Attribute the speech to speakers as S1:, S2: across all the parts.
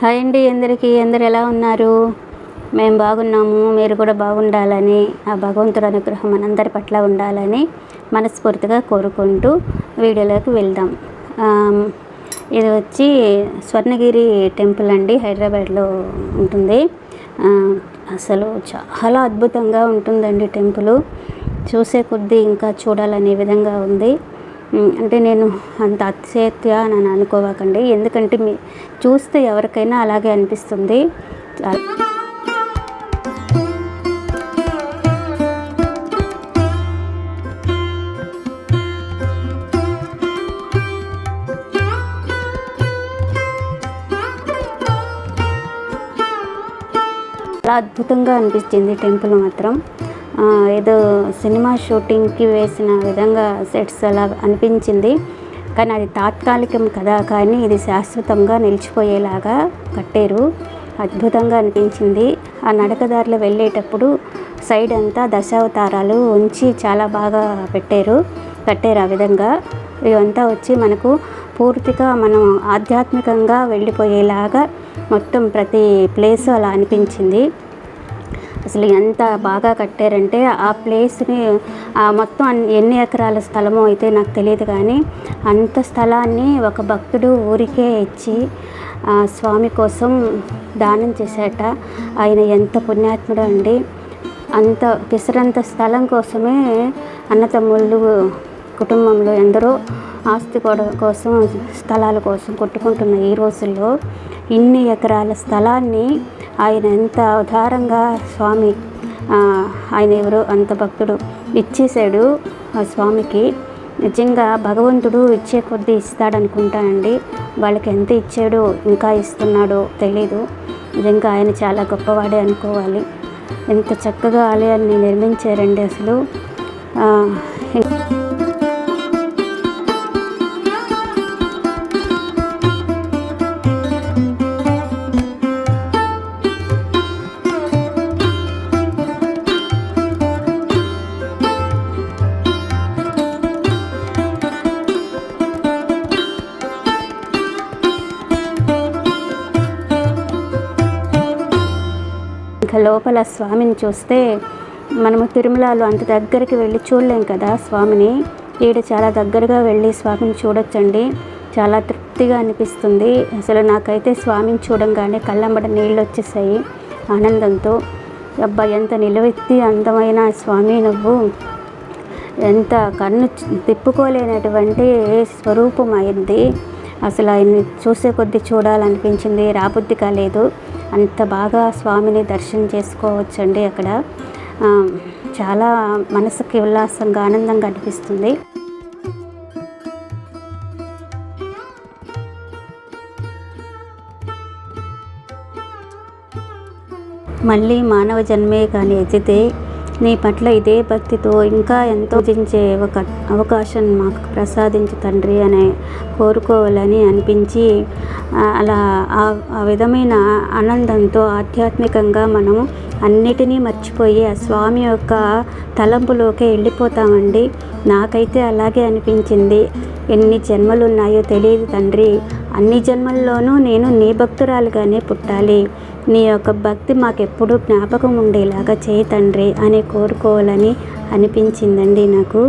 S1: Hi అండి అందరికీ అందరు ఎలా ఉన్నారు? మేము బాగున్నాము మీరు కూడా బాగుండాలని ఆ భగవంతుడి అనుగ్రహం మనందరి పట్ల ఉండాలని మనస్ఫూర్తిగా కోరుకుంటూ వీడియోలోకి వెళ్దాం. ఇది వచ్చి స్వర్ణగిరి టెంపుల్ అండి హైదరాబాద్లో ఉంటుంది. అసలు చాలా అద్భుతంగా ఉంటుందండి టెంపుల్. చూసే కొద్దీ ఇంకా చూడాలనే విధంగా ఉంది. అంటే నేను అంత అతిశయక్తి అని అనుకోవకండి. ఎందుకంటే మీ చూస్తే ఎవరికైనా అలాగే అనిపిస్తుంది. చాలా. అద్భుతంగా అనిపించింది టెంపుల్ మాత్రం. ఏదో సినిమా షూటింగ్కి వేసిన విధంగా సెట్స్ అలా అనిపించింది. కానీ అది తాత్కాలికం కదా కానీ ఇది శాశ్వతంగా నిలిచిపోయేలాగా కట్టారు. అద్భుతంగా అనిపించింది. ఆ నడకదారిలో వెళ్ళేటప్పుడు సైడ్ అంతా దశావతారాలు ఉంచి చాలా బాగా పెట్టారు కట్టారు ఆ విధంగా. ఇవంతా వచ్చి మనకు పూర్తిగా మనం ఆధ్యాత్మికంగా వెళ్ళిపోయేలాగా మొత్తం ప్రతి ప్లేస్ అలా అనిపించింది. అసలు ఎంత బాగా కట్టారంటే ఆ ప్లేస్ని మొత్తం అన్ని- ఎన్ని ఎకరాల స్థలమో అయితే నాకు తెలియదు కానీ అంత స్థలాన్ని ఒక భక్తుడు ఊరికే ఇచ్చి స్వామి కోసం దానం చేశాట. ఆయన ఎంత పుణ్యాత్ముడు అండి. అంత పిసరంత స్థలం కోసమే అన్నతమ్ముళ్ళు కుటుంబంలో ఎందరో ఆస్తి కోసం స్థలాల కోసం కొట్టుకుంటున్న ఈ రోజుల్లో ఇన్ని ఎకరాల స్థలాన్ని ఆయన ఎంత ఉదారంగా స్వామి ఆయన ఎవరో అంత భక్తుడు ఇచ్చేసాడు ఆ స్వామికి. నిజంగా భగవంతుడు ఇచ్చే కొద్దీ ఇస్తాడనుకుంటానండి వాళ్ళకి ఎంత ఇచ్చాడో ఇంకా ఇస్తున్నాడో తెలీదు. నిజంగా ఆయన చాలా గొప్పవాడే అనుకోవాలి. ఎంత చక్కగా ఆలయాన్ని నిర్మించారండి అసలు. ఇక లోపల స్వామిని చూస్తే మనము తిరుమలలో అంత దగ్గరికి వెళ్ళి చూడలేం కదా స్వామిని. ఈడ చాలా దగ్గరగా వెళ్ళి స్వామిని చూడొచ్చండి. చాలా తృప్తిగా అనిపిస్తుంది. అసలు నాకైతే స్వామిని చూడంగానే కళ్ళంబడ నీళ్ళు వచ్చేసాయి ఆనందంతో. అబ్బా ఎంత నిలువెత్తి అందమైన స్వామి నువ్వు. ఎంత కన్ను తిప్పుకోలేనటువంటి స్వరూపం అయింది అసలు ఆయన్ని చూసే కొద్దీ చూడాలనిపించింది రాబుద్ధి కాలేదు. అంత బాగా స్వామిని దర్శనం చేసుకోవచ్చండి అక్కడ. చాలా మనసుకి ఉల్లాసంగా ఆనందంగా అనిపిస్తుంది. మళ్ళీ మానవ జన్మే కానీ ఎత్తితే నీ పట్ల ఇదే భక్తితో ఇంకా ఎంతో పూజించే ఒక అవకాశం మాకు ప్రసాదించు తండ్రి అనే కోరుకోవాలని అనిపించి అలా ఆ ఆ విధమైన ఆనందంతో ఆధ్యాత్మికంగా మనం అన్నిటినీ మర్చిపోయి ఆ స్వామి యొక్క తలంపులోకి వెళ్ళిపోతామండి. నాకైతే అలాగే అనిపించింది. ఎన్ని జన్మలు ఉన్నాయో తెలియదు తండ్రి. అన్ని జన్మల్లోనూ నేను నీ భక్తురాలుగానే పుట్టాలి. నీ యొక్క భక్తి మాకెప్పుడు జ్ఞాపకం ఉండేలాగా చేయి తండ్రి అని కోరుకోవాలని అనిపించిందండి నాకు.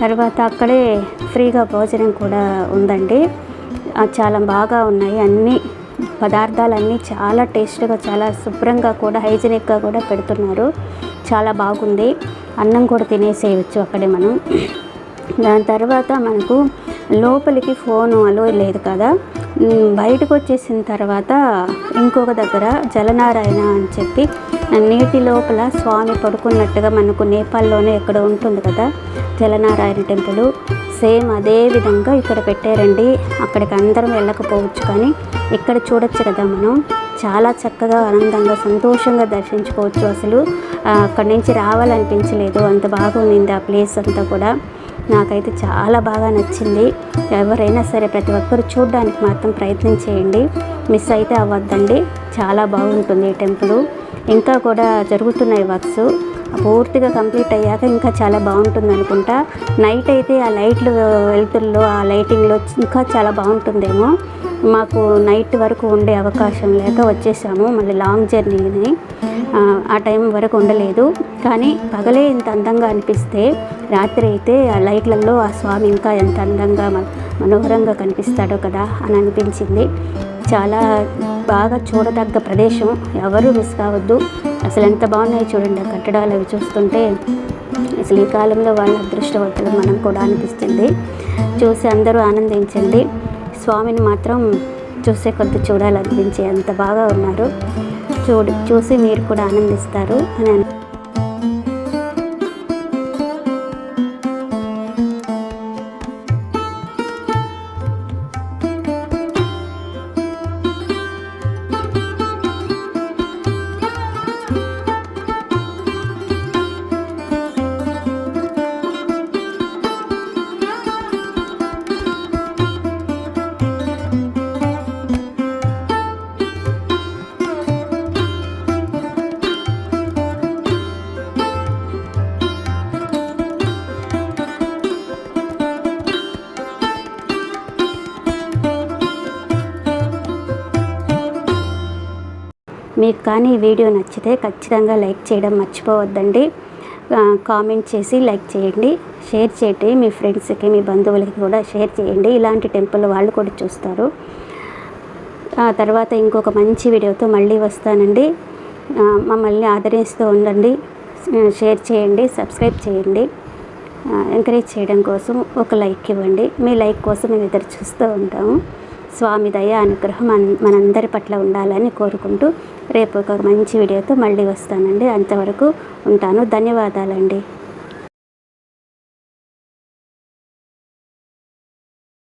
S1: తర్వాత అక్కడే ఫ్రీగా భోజనం కూడా ఉందండి. చాలా బాగా ఉన్నాయి. అన్ని పదార్థాలన్నీ చాలా టేస్ట్గా చాలా శుభ్రంగా కూడా హైజీనిక్గా కూడా పెడుతున్నారు. చాలా బాగుంది. అన్నం కూడా తినేసేయచ్చు అక్కడే మనం. దాని తర్వాత మనకు లోపలికి ఫోను అలో లేదు కదా. బయటకు వచ్చేసిన తర్వాత ఇంకొక దగ్గర జలనారాయణ అని చెప్పి నీటి లోపల స్వామి పడుకున్నట్టుగా మనకు నేపాల్లోనే ఎక్కడ ఉంటుంది కదా జలనారాయణ టెంపుల్. సేమ్ అదే విధంగా ఇక్కడ పెట్టారండి. అక్కడికి అందరం వెళ్ళకపోవచ్చు కానీ ఇక్కడ చూడొచ్చు కదా మనం. చాలా చక్కగా ఆనందంగా సంతోషంగా దర్శించుకోవచ్చు అసలు. అక్కడి నుంచి రావాలనిపించలేదు. అంత బాగుంది ఆ ప్లేస్ అంతా కూడా. నాకైతే చాలా బాగా నచ్చింది. ఎవరైనా సరే ప్రతి ఒక్కరు చూడడానికి మాత్రం ప్రయత్నం చేయండి. మిస్ అయితే అవ్వద్దండి. చాలా బాగుంటుంది ఈ టెంపుల్. ఇంకా కూడా జరుగుతున్నాయి వర్క్స్. పూర్తిగా కంప్లీట్ అయ్యాక ఇంకా చాలా బాగుంటుంది అనుకుంటా. నైట్ అయితే ఆ లైట్లు వెలుతుల్లో ఆ లైటింగ్లో ఇంకా చాలా బాగుంటుందేమో. మాకు నైట్ వరకు ఉండే అవకాశం లేక వచ్చేసాము. మళ్ళీ లాంగ్ జర్నీని ఆ, టైం వరకు ఉండలేదు. కానీ పగలే ఇంత అందంగా అనిపిస్తే రాత్రి అయితే ఆ లైట్లలో ఆ స్వామి ఇంకా ఎంత అందంగా మనోహరంగా కనిపిస్తాడో కదా అని అనిపించింది. చాలా బాగా చూడదగ్గ ప్రదేశం. ఎవరు మిస్ కావద్దు. అసలు ఎంత బాగున్నాయి చూడండి ఆ కట్టడాలు అవి చూస్తుంటే. అసలు ఈ కాలంలో వాళ్ళ అదృష్టవంతులు మనం కూడా అనిపిస్తుంది. చూసి అందరూ ఆనందించండి. స్వామిని మాత్రం చూసే కొద్ది చూడాలనిపించే అంత బాగా ఉన్నారు. చూడు చూసి మీరు కూడా ఆనందిస్తారు అని మీకు కానీ ఈ వీడియో నచ్చితే ఖచ్చితంగా లైక్ చేయడం మర్చిపోవద్దండి. కామెంట్ చేసి లైక్ చేయండి. షేర్ చేయండి. మీ ఫ్రెండ్స్కి మీ బంధువులకి కూడా షేర్ చేయండి. ఇలాంటి టెంపుల్ వాళ్ళు కూడా చూస్తారు. ఆ తర్వాత ఇంకొక మంచి వీడియోతో మళ్ళీ వస్తానండి. మమ్మల్ని ఆదరిస్తూ ఉండండి. షేర్ చేయండి. సబ్స్క్రైబ్ చేయండి. ఎంకరేజ్ చేయడం కోసం ఒక లైక్ ఇవ్వండి. మీ లైక్ కోసం మేము ఎదురు చూస్తూ ఉంటాము. స్వామి దయ అనుగ్రహం మన మనందరి పట్ల ఉండాలని కోరుకుంటూ రేపు ఒక మంచి వీడియోతో మళ్ళీ వస్తానండి. అంతవరకు ఉంటాను. ధన్యవాదాలండి.